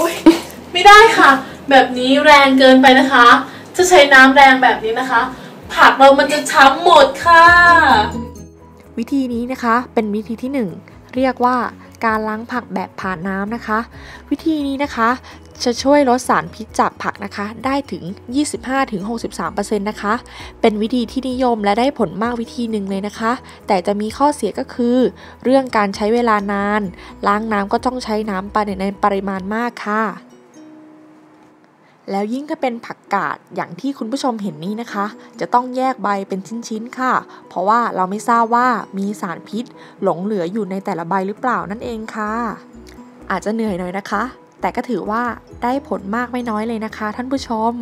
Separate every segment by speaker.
Speaker 1: อุ้ยไม่ได้ค่ะ แบบนี้แรงเกินไปนะคะ จะใช้น้ำแรงแบบนี้นะคะ ผักเรามันจะช้ำหมดค่ะ
Speaker 2: วิธีนี้นะคะเป็นวิธีที่ 1 เรียกว่าการล้างผักแบบผ่านน้ำนะคะ วิธีนี้นะคะ จะช่วยลดสารพิษจากผักนะคะ ได้ถึง 25-63%นะคะ เป็นวิธีที่นิยมและได้ผลมากวิธีหนึ่งเลยนะคะ แต่จะมีข้อเสียก็คือ เรื่องการใช้เวลานาน ล้างน้ำก็ต้องใช้น้ำไปในปริมาณมากค่ะแล้วยิ่งถ้าเป็นผักกาดอย่างที่คุณผู้ชมเห็นนี้นะคะ จะต้องแยกใบเป็นชิ้นๆค่ะ เพราะว่าเราไม่ทราบว่ามีสารพิษ หลงเหลืออยู่ในแต่ละใบหรือเปล่านั่นเองค่ะ อาจจะเหนื่อยหน่อยนะคะ แต่ก็ถือว่าได้ผลมากไม่น้อยเลยนะคะ ท่านผู้ชม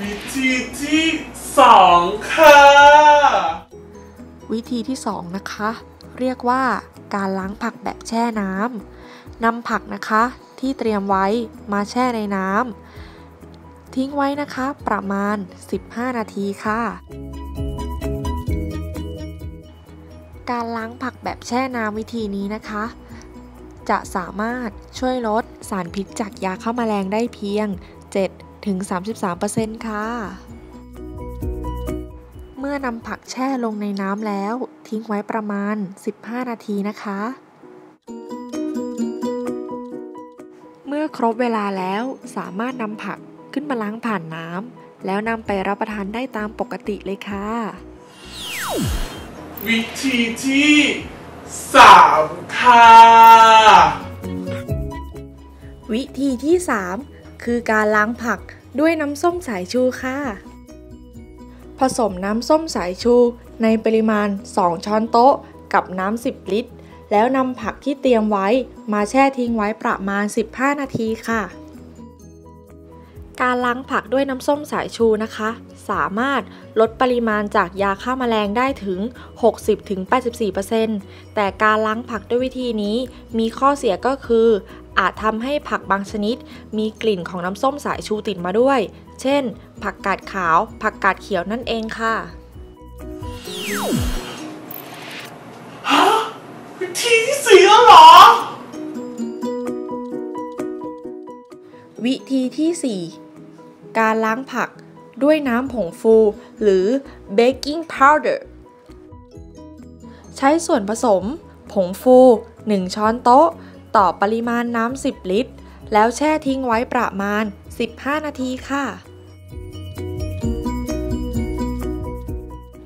Speaker 3: วิธีที่สองค่ะ
Speaker 2: วิธีที่2นะคะ เรียกว่าการล้างผักแบบแช่น้ำนำผักนะคะที่เตรียมไว้มาแช่ในน้ำทิ้งไว้นะคะประมาณ 15 นาทีค่ะ การล้างผักแบบแช่น้ำวิธีนี้นะคะ จะสามารถช่วยลดสารพิษจากยาฆ่ามาแมลงได้เพียง 7-33%ค่ะ เมื่อนำผักแช่ลงในน้ำแล้ว ทิ้งไว้ประมาณ 15 นาทีนะคะ เมื่อครบเวลาแล้วสามารถนำผักขึ้นมาล้างผ่านน้ำแล้วนำไปรับประทานได้ตามปกติเลยค่ะ
Speaker 3: วิธีที่สามค่ะ
Speaker 2: วิธีที่3คือการล้างผักด้วยน้ำส้มสายชูค่ะ ผสมน้ำส้มสายชูในปริมาณ 2 ช้อนโต๊ะกับน้ำ 10 ลิตร แล้วนำผักที่เตรียมไว้มาแช่ทิ้งไว้ประมาณ 15 นาทีค่ะ การล้างผักด้วยน้ำส้มสายชูนะคะ สามารถลดปริมาณจากยาฆ่าแมลงได้ถึง 60-84%แต่การล้างผักด้วยวิธีนี้มีข้อเสียก็คือ อาจทำให้ผักบางชนิด มีกลิ่นของน้ำส้มสายชูติดมาด้วย เช่น ผักกาดขาว ผักกาดเขียวนั่นเองค่ะ
Speaker 3: ฮะวิธีที่สี่แล้วเหรอ
Speaker 2: วิธีที่ 4 การล้างผักด้วยน้ำผงฟูหรือ baking powder ใช้ส่วนผสม ผงฟู 1 ช้อนโต๊ะ ต่อปริมาณน้ำ 10 ลิตร แล้วแช่ทิ้งไว้ประมาณ 15 นาทีค่ะ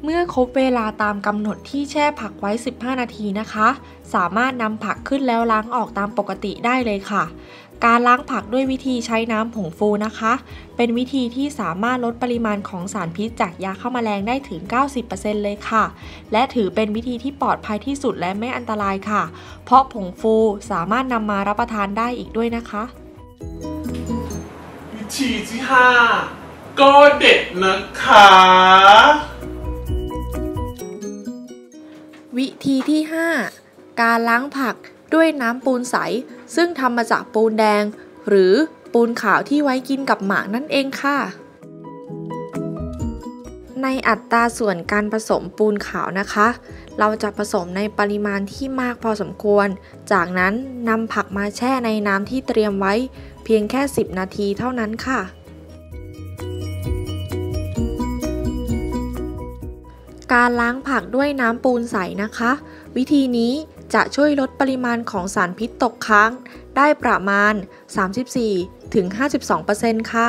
Speaker 2: เมื่อครบเวลาตามกำหนดที่แช่ผักไว้ 15 นาทีนะคะ สามารถนำผักขึ้นแล้วล้างออกตามปกติได้เลยค่ะ การล้างผักด้วยวิธีใช้น้ำผงฟูนะคะ เป็นวิธีที่สามารถลดปริมาณของสารพิษจากยาฆ่าแมลงได้ถึง 90%เลยค่ะ และถือเป็นวิธีที่ปลอดภัยที่สุดและไม่อันตรายค่ะ เพราะผงฟูสามารถนำมารับประทานได้อีกด้วยนะคะ
Speaker 3: วิธีที่ห้าก็เด็ดนะคะ
Speaker 2: วิธีที่ 5 การล้างผักด้วยน้ำปูนใส ซึ่งทำมาจากปูนแดง หรือปูนขาวที่ไว้กินกับหมากนั่นเองค่ะ ในอัตราส่วนการผสมปูนขาวนะคะ เราจะผสมในปริมาณที่มากพอสมควร จากนั้นนำผักมาแช่ในน้ำที่เตรียมไว้ เพียงแค่ 10 นาทีเท่านั้นค่ะการล้างผักด้วยน้ำปูนใสนะคะ วิธีนี้ จะช่วยลดปริมาณของสารพิษตกค้างได้ประมาณ 34-52%ค่ะ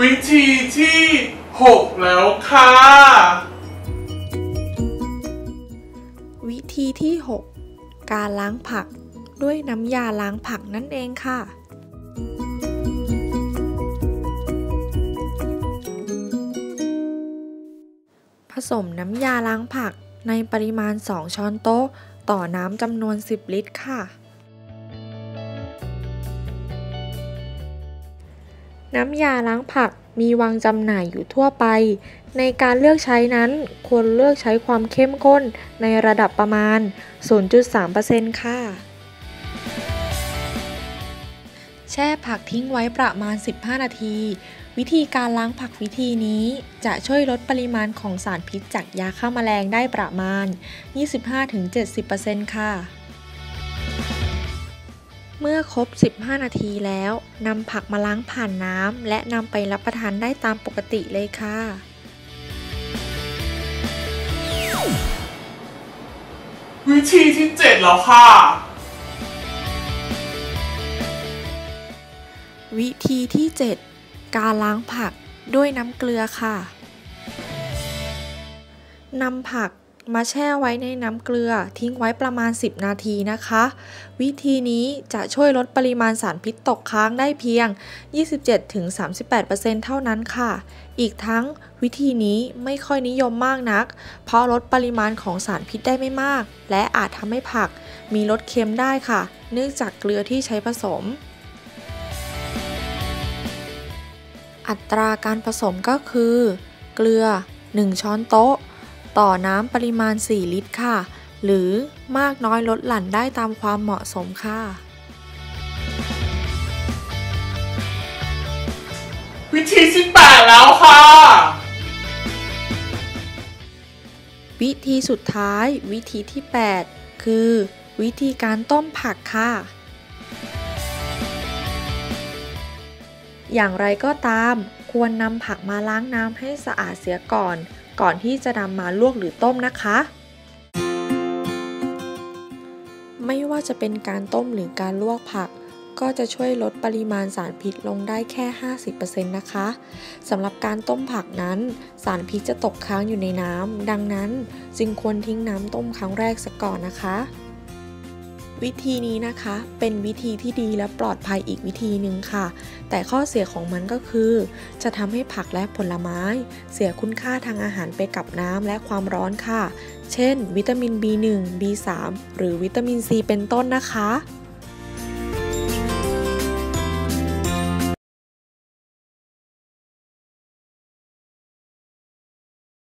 Speaker 3: วิธีที่หกแล้วค่ะ
Speaker 2: วิธีที่ 6 การล้างผักด้วยน้ำยาล้างผักนั่นเองค่ะ ผสมน้ำยาล้างผักในปริมาณ 2 ช้อนโต๊ะ ต่อน้ำจำนวน 10 ลิตรค่ะ น้ำยาล้างผักมีวางจำหน่ายอยู่ทั่วไป ในการเลือกใช้นั้นควรเลือกใช้ความเข้มข้นในระดับประมาณ 0.3%ค่ะ แช่ผักทิ้งไว้ประมาณ 15 นาที วิธีการล้างผักวิธีนี้จะช่วยลดปริมาณของสารพิษจากยาฆ่าแมลงได้ประมาณ 25-70%ค่ะ เมื่อครบ 15 นาทีแล้วนำผักมาล้างผ่านน้ำและนำไปรับประทานได้ตามปกติเลยค่ะ
Speaker 3: วิธีที่เจ็ดแล้วค่ะ
Speaker 2: วิธีที่ 7 การล้างผักด้วยน้ำเกลือค่ะนำผักมาแช่ไว้ในน้ำเกลือทิ้งไว้ประมาณ 10 นาทีนะคะ วิธีนี้จะช่วยลดปริมาณสารพิษตกค้างได้เพียง 27-38%เท่านั้นค่ะ อีกทั้งวิธีนี้ไม่ค่อยนิยมมากนัก เพราะลดปริมาณของสารพิษได้ไม่มาก และอาจทำให้ผักมีรสเค็มได้ค่ะ เนื่องจากเกลือที่ใช้ผสม อัตราการผสมก็คือ เกลือ 1 ช้อนโต๊ะ ต่อน้ำปริมาณ 4 ลิตรค่ะ หรือมากน้อยลดหลั่นได้ตามความเหมาะสมค่ะ
Speaker 3: วิธีที่แปดแล้วค่ะ
Speaker 2: วิธีสุดท้ายวิธีที่ 8 คือ วิธีการต้มผักค่ะ อย่างไรก็ตาม ควรนำผักมาล้างน้ำให้สะอาดเสียก่อน ก่อนที่จะนำมาลวกหรือต้มนะคะ ไม่ว่าจะเป็นการต้มหรือการลวกผัก ก็จะช่วยลดปริมาณสารพิษลงได้แค่ 50%นะคะสำหรับการต้มผักนั้น สารพิษจะตกค้างอยู่ในน้ำดังนั้น จึงควรทิ้งน้ำต้มครั้งแรกซะก่อนนะคะ วิธีนี้นะคะเป็นวิธีที่ดีและปลอดภัยอีกวิธีหนึ่งค่ะ แต่ข้อเสียของมันก็คือ จะทำให้ผักและผลไม้ เสียคุณค่าทางอาหารไปกับน้ำและความร้อนค่ะ เช่น วิตามิน B1 B3 หรือวิตามิน C เป็นต้นนะคะ